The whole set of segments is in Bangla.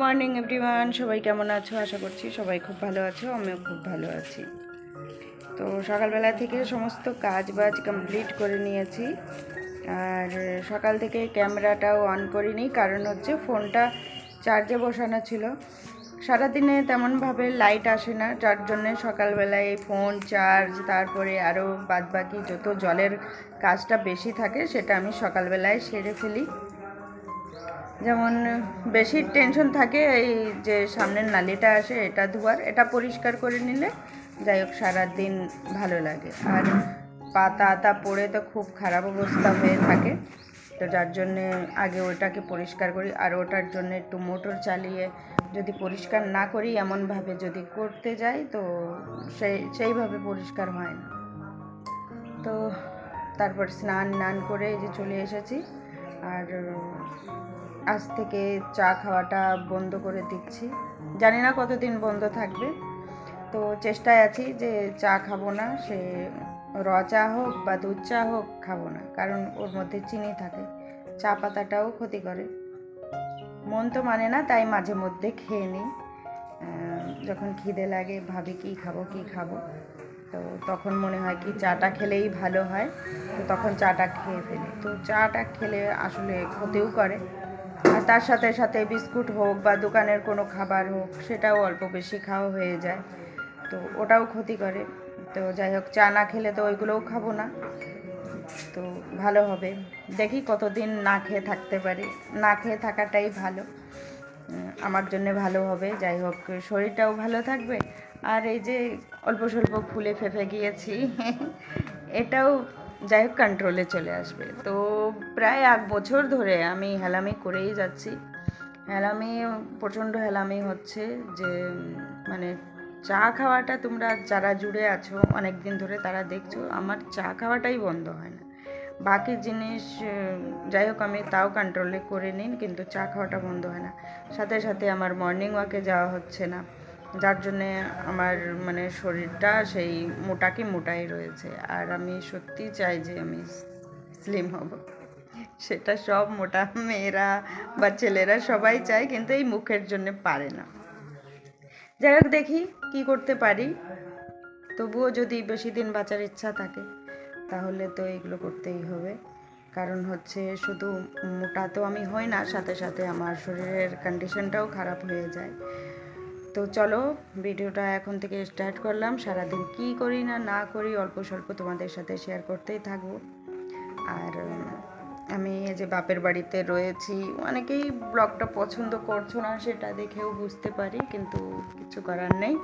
Morning, everyone. সবাই কেমন আছো? আশা করছি সবাই খুব ভালো আছো, আমিও খুব ভালো আছি। তো সকালবেলা থেকে সমস্ত কাজ বাজ কমপ্লিট করে নিয়েছি। আর সকাল থেকে ক্যামেরাটাও অন করিনি, কারণ হচ্ছে ফোনটা চার্জে বসানো ছিল। সারাদিনে তেমনভাবে লাইট আসে না, যার জন্যে সকালবেলায় ফোন চার্জ তারপরে আরও বাদবাকি যত জলের কাজটা বেশি থাকে, সেটা আমি সকালবেলায় সেরে ফেলি। যেমন বেশি টেনশন থাকে এই যে সামনের নালিটা আসে, এটা ধোয়ার, এটা পরিষ্কার করে নিলে যাই হোক সারাদিন ভালো লাগে। আর পাতা আতা পড়ে তো খুব খারাপ অবস্থা হয়ে থাকে, তো যার জন্যে আগে ওটাকে পরিষ্কার করি, আর ওটার জন্য একটু মোটর চালিয়ে যদি পরিষ্কার না করি এমনভাবে যদি করতে যাই, তো সেই, সেইভাবে পরিষ্কার হয় না। তো তারপর স্নান নান করে এই যে চলে এসেছি, আর আজ থেকে চা খাওয়াটা বন্ধ করে দিচ্ছি। জানি না কতদিন বন্ধ থাকবে। তো চেষ্টায় আছি যে চা খাব না, সে র চা হোক বা দুধ চা হোক খাব না, কারণ ওর মধ্যে চিনি থাকে। চা পাতাটাও ক্ষতি করে। মন তো মানে না, তাই মাঝে মধ্যে খেয়ে নিই। যখন খিদে লাগে, ভাবি কি খাব কি খাব। তো তখন মনে হয় কি চাটা খেলেই ভালো হয়। তো তখন চাটা খেয়ে ফেলি। তো চাটা খেলে আসলে ক্ষতিও করে। তার সাথে সাথে বিস্কুট হোক বা দোকানের কোনো খাবার হোক, সেটাও অল্প বেশি খাওয়া হয়ে যায়। তো ওটাও ক্ষতি করে। তো যাই হোক, চা না খেলে তো ওইগুলোও খাব না। তো ভালো হবে। দেখি কতদিন না খেয়ে থাকতে পারি। না খেয়ে থাকাটাই ভালো। আমার জন্য ভালো হবে। যাই হোক, শরীরটাও ভালো থাকবে। আর এই যে অল্প স্বল্প ফুলে ফেঁপে গিয়েছি, এটাও যাই হোক কন্ট্রোলে চলে আসবে। তো প্রায় এক বছর ধরে আমি হেলামি করেই যাচ্ছি। হেলামি, প্রচণ্ড হেলামি হচ্ছে যে মানে চা খাওয়াটা তোমরা যারা জুড়ে আছো অনেক দিন ধরে তারা দেখছ, আমার চা খাওয়াটাই বন্ধ হয় না। বাকি জিনিস যাই হোক আমি তাও কন্ট্রোলে করে নিন কিন্তু চা খাওয়াটা বন্ধ হয় না। সাথে সাথে আমার মর্নিং ওয়াকে যাওয়া হচ্ছে না। যার জন্যে আমার মানে শরীরটা সেই মোটাকে মোটাই রয়েছে। আর আমি সত্যি চাই যে আমি স্লিম হব। সেটা সব মোটা মেয়েরা বা ছেলেরা সবাই চায়, কিন্তু এই মুখের জন্য পারে না। যাই হোক, দেখি কী করতে পারি। তবুও যদি বেশি দিন বাঁচার ইচ্ছা থাকে, তাহলে তো এগুলো করতেই হবে। কারণ হচ্ছে শুধু মোটা তো আমি হই না, সাথে সাথে আমার শরীরের কন্ডিশনটাও খারাপ হয়ে যায়। তো চলো, ভিডিওটা এখন থেকে স্টার্ট করলাম। সারাদিন কি করি না না করি, অল্প স্বল্প তোমাদের সাথে শেয়ার করতেই থাকব। আর আমি যে বাপের বাড়িতে রয়েছি, অনেকেই ব্লগটা পছন্দ করছ না, সেটা দেখেও বুঝতে পারি, কিন্তু কিছু করার নেই।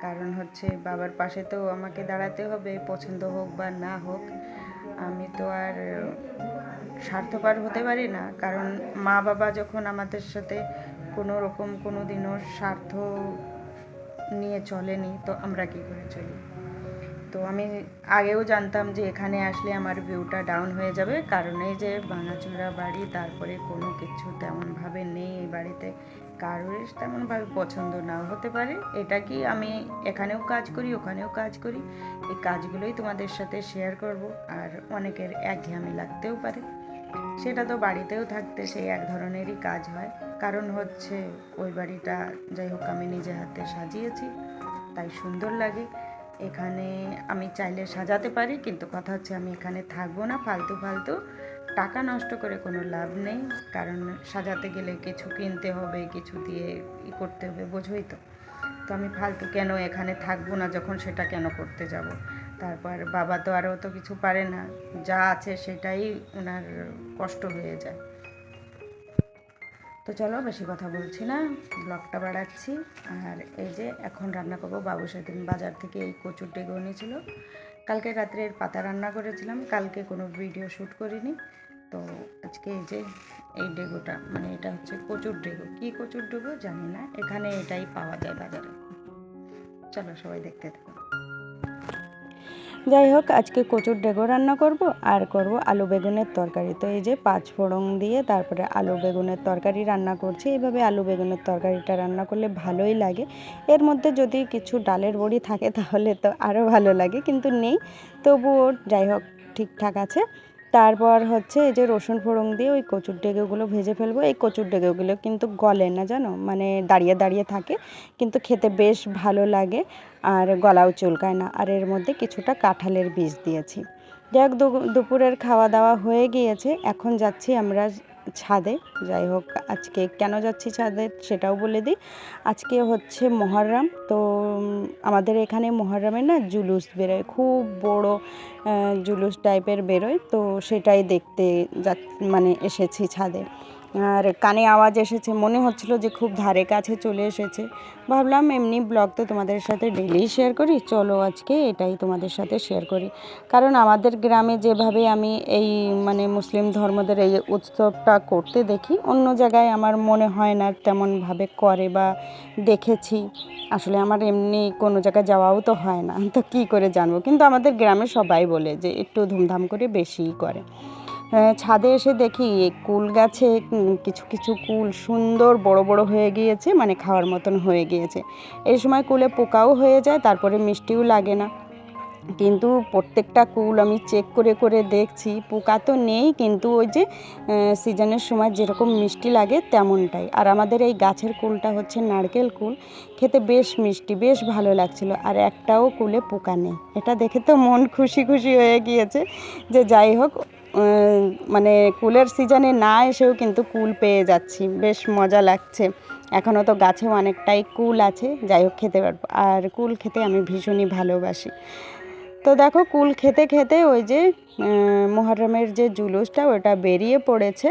কারণ হচ্ছে বাবার পাশে তো আমাকে দাঁড়াতে হবে, পছন্দ হোক বা না হোক। আমি তো আর স্বার্থপর হতে পারি না। কারণ মা বাবা যখন আমাদের সাথে কোনো রকম কোনো দিনও স্বার্থ নিয়ে চলেনি, তো আমরা কী করে চলি? তো আমি আগেও জানতাম যে এখানে আসলে আমার ভিউটা ডাউন হয়ে যাবে, কারণ যে ভাঙাচোরা বাড়ি, তারপরে কোনো কিছু তেমনভাবে নেই এই বাড়িতে, কারোর তেমনভাবে পছন্দ নাও হতে পারে। এটা কি আমি এখানেও কাজ করি, ওখানেও কাজ করি? এই কাজগুলোই তোমাদের সাথে শেয়ার করব, আর অনেকের একঘেয়ামি লাগতেও পারে। সেটা তো বাড়িতেও থাকতে সেই এক ধরনেরই কাজ হয়। কারণ হচ্ছে ওই বাড়িটা, যাই হোক, আমি নিজে হাতে সাজিয়েছি, তাই সুন্দর লাগে। এখানে আমি চাইলে সাজাতে পারি, কিন্তু কথা হচ্ছে আমি এখানে থাকব না, ফালতু ফালতু। টাকা নষ্ট করে কোনো লাভ নেই, কারণ সাজাতে গেলে কিছু কিনতে হবে, কিছু দিয়ে ই করতে হবে, বোঝোই তো। তো আমি ফালতু কেন এখানে থাকব না, যখন সেটা কেন করতে যাব? তারপর বাবা তো আরও তো কিছু পারে না, যা আছে সেটাই ওনার কষ্ট হয়ে যায়। তো চলো বেশি কথা বলছি না ব্লগটা বাড়াচ্ছি। আর এই যে এখন রান্না করব বাবু সেদিন বাজার থেকে এই কচুর ডেগো এনেছিল। কালকে রাত্রে এর পাতা রান্না করেছিলাম, কালকে কোনো ভিডিও শ্যুট করিনি। তো আজকে এই যে এই ডেগোটা মানে এটা হচ্ছে কচুর ডেগো। কী কচুর ডেগো জানি না, এখানে এটাই পাওয়া যায় বাজারে। চলো সবাই দেখতে থাকো। যাই হোক, আজকে কচুর ডেগো রান্না করব, আর করব আলু বেগুনের তরকারি। তো এই যে পাঁচ ফোড়ন দিয়ে তারপরে আলু বেগুনের তরকারি রান্না করছি। এইভাবে আলু বেগুনের তরকারিটা রান্না করলে ভালোই লাগে। এর মধ্যে যদি কিছু ডালের বড়ি থাকে, তাহলে তো আরও ভালো লাগে, কিন্তু নেই। তবুও যাই হোক, ঠিকঠাক আছে। তারপর হচ্ছে এই যে রসুন ফোড়ন দিয়ে ওই কচুর ডেগেগুলো ভেজে ফেলব। এই কচুর ডেগেগুলো কিন্তু গলে না জানো? মানে দাঁড়িয়ে দাঁড়িয়ে থাকে, কিন্তু খেতে বেশ ভালো লাগে আর গলাও চুলকায় না। আর এর মধ্যে কিছুটা কাঁঠালের বীজ দিয়েছি। যাই হোক দুপুরের খাওয়া দাওয়া হয়ে গিয়েছে। এখন যাচ্ছি আমরা ছাদে। যাই হোক আজকে কেন যাচ্ছি ছাদে সেটাও বলে দিই। আজকে হচ্ছে মহরম। তো আমাদের এখানে মহরমে না জুলুস বেরোয়। খুব বড় জুলুস টাইপের বেরোয়। তো সেটাই দেখতে যা মানে এসেছি ছাদে। আর কানে আওয়াজ এসেছে, মনে হচ্ছিল যে খুব ধারে কাছে চলে এসেছে। ভাবলাম এমনি ব্লগ তো তোমাদের সাথে ডেলি শেয়ার করি, চলো আজকে এটাই তোমাদের সাথে শেয়ার করি। কারণ আমাদের গ্রামে যেভাবে আমি এই মানে মুসলিম ধর্মদের এই উৎসবটা করতে দেখি, অন্য জায়গায় আমার মনে হয় না তেমনভাবে করে বা দেখেছি। আসলে আমার এমনি কোনো জায়গায় যাওয়াও তো হয় না, তো কী করে জানব? কিন্তু আমাদের গ্রামে সবাই বলে যে একটু ধুমধাম করে বেশিই করে। ছাদে এসে দেখি কুল গাছে কিছু কিছু কুল সুন্দর বড় বড় হয়ে গিয়েছে মানে খাওয়ার মতন হয়ে গিয়েছে। এই সময় কুলে পোকাও হয়ে যায়, তারপরে মিষ্টিও লাগে না। কিন্তু প্রত্যেকটা কুল আমি চেক করে করে দেখছি, পোকা তো নেই, কিন্তু ওই যে সিজনের সময় যেরকম মিষ্টি লাগে তেমনটাই। আর আমাদের এই গাছের কুলটা হচ্ছে নারকেল কুল, খেতে বেশ মিষ্টি, বেশ ভালো লাগছিল। আর একটাও কুলে পোকা নেই। এটা দেখে তো মন খুশি খুশি হয়ে গিয়েছে যে যাই হোক মানে কুলের সিজনে না এসেও কিন্তু কুল পেয়ে যাচ্ছি। বেশ মজা লাগছে। এখনও তো গাছেও অনেকটাই কুল আছে। যাই হোক, খেতে পারব। আর কুল খেতে আমি ভীষণই ভালোবাসি। তো দেখো, কুল খেতে খেতে ওই যে মহরমের যে জুলুসটা, ওটা বেরিয়ে পড়েছে।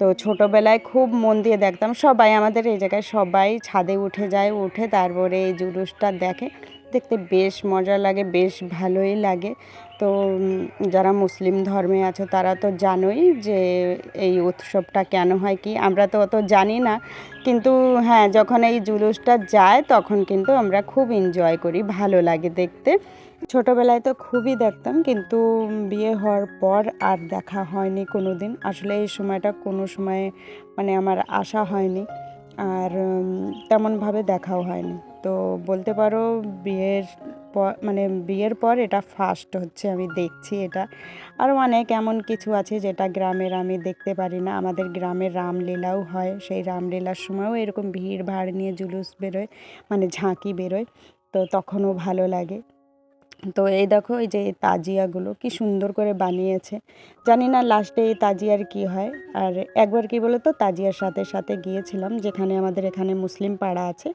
তো ছোটোবেলায় খুব মন দিয়ে দেখতাম। সবাই আমাদের এই জায়গায় সবাই ছাদে উঠে যায়, উঠে তারপরে এই জুলুসটা দেখে। দেখতে বেশ মজা লাগে, বেশ ভালোই লাগে। তো যারা মুসলিম ধর্মে আছো তারা তো জানোই যে এই উৎসবটা কেন হয় কি। আমরা তো অত জানি না। কিন্তু হ্যাঁ যখন এই জুলুসটা যায় তখন কিন্তু আমরা খুব এনজয় করি, ভালো লাগে দেখতে। ছোটোবেলায় তো খুবই দেখতাম কিন্তু বিয়ে হওয়ার পর আর দেখা হয়নি কোনো দিন আসলে এই সময়টা কোনো সময় মানে আমার আসা হয়নি। আর তেমনভাবে দেখাও হয়নি। তো বলতে পারো বিয়ের পর মানে বিয়ের পর এটা ফার্স্ট হচ্ছে, আমি দেখছি এটা। আর অনেক এমন কিছু আছে যেটা গ্রামের আমি দেখতে পারি না। আমাদের গ্রামে রামলীলাও হয়, সেই রামলীলার সময়ও এরকম ভিড় ভাড় নিয়ে জুলুস বেরোয় মানে ঝাঁকি বেরোয়, তো তখনও ভালো লাগে। তো এই দেখো, এই যে এই তাজিয়াগুলো কি সুন্দর করে বানিয়েছে। জানি না লাস্টে এই তাজিয়ার কি হয়। আর একবার কি বলো তো তাজিয়ার সাথে সাথে গিয়েছিলাম, যেখানে আমাদের এখানে মুসলিম পাড়া আছে।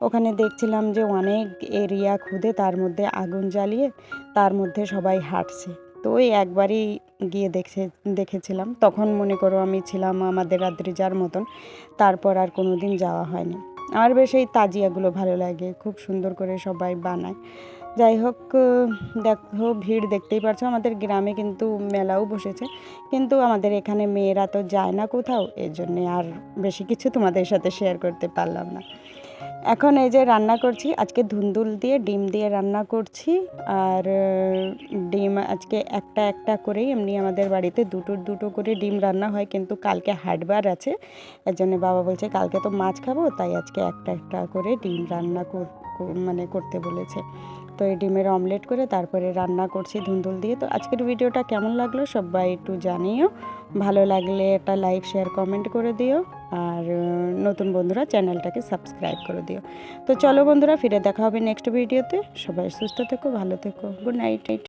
ওখানে দেখছিলাম যে অনেক এরিয়া খুদে, তার মধ্যে আগুন জ্বালিয়ে তার মধ্যে সবাই হাঁটছে। তো ওই একবারই গিয়ে দেখে দেখেছিলাম। তখন মনে করো আমি ছিলাম আমাদের আদ্রিজার মতন, তারপর আর কোনো দিন যাওয়া হয়নি। আমার বেশ এই তাজিয়াগুলো ভালো লাগে, খুব সুন্দর করে সবাই বানায়। যাই হোক দেখো, ভিড় দেখতেই পারছ, আমাদের গ্রামে কিন্তু মেলাও বসেছে, কিন্তু আমাদের এখানে মেয়েরা তো যায় না কোথাও, এর জন্যে আর বেশি কিছু তোমাদের সাথে শেয়ার করতে পারলাম না। এখন এই যে রান্না করছি, আজকে ধুন্দুল দিয়ে, ডিম দিয়ে রান্না করছি। আর ডিম আজকে একটা একটা করেই এমনি আমাদের বাড়িতে দুটো দুটো করে ডিম রান্না হয়, কিন্তু কালকে হাটবার আছে। এর জন্য বাবা বলছে, কালকে তো মাছ খাব, তাই আজকে একটা একটা করে ডিম রান্না মানে করতে বলেছে। তো এই ডিমের অমলেট করে তারপরে রান্না করছি ধুন্দুল দিয়ে। তো আজকের ভিডিওটা কেমন লাগল সবাই একটু জানিও। ভালো লাগলে একটা লাইক, শেয়ার, কমেন্ট করে দিও। আর নতুন বন্ধুরা চ্যানেলটাকে সাবস্ক্রাইব করে দিও। তো চলো বন্ধুরা, ফিরে দেখা হবে নেক্সট ভিডিওতে। সবাই সুস্থ থেকো, ভালো থেকো। Good night.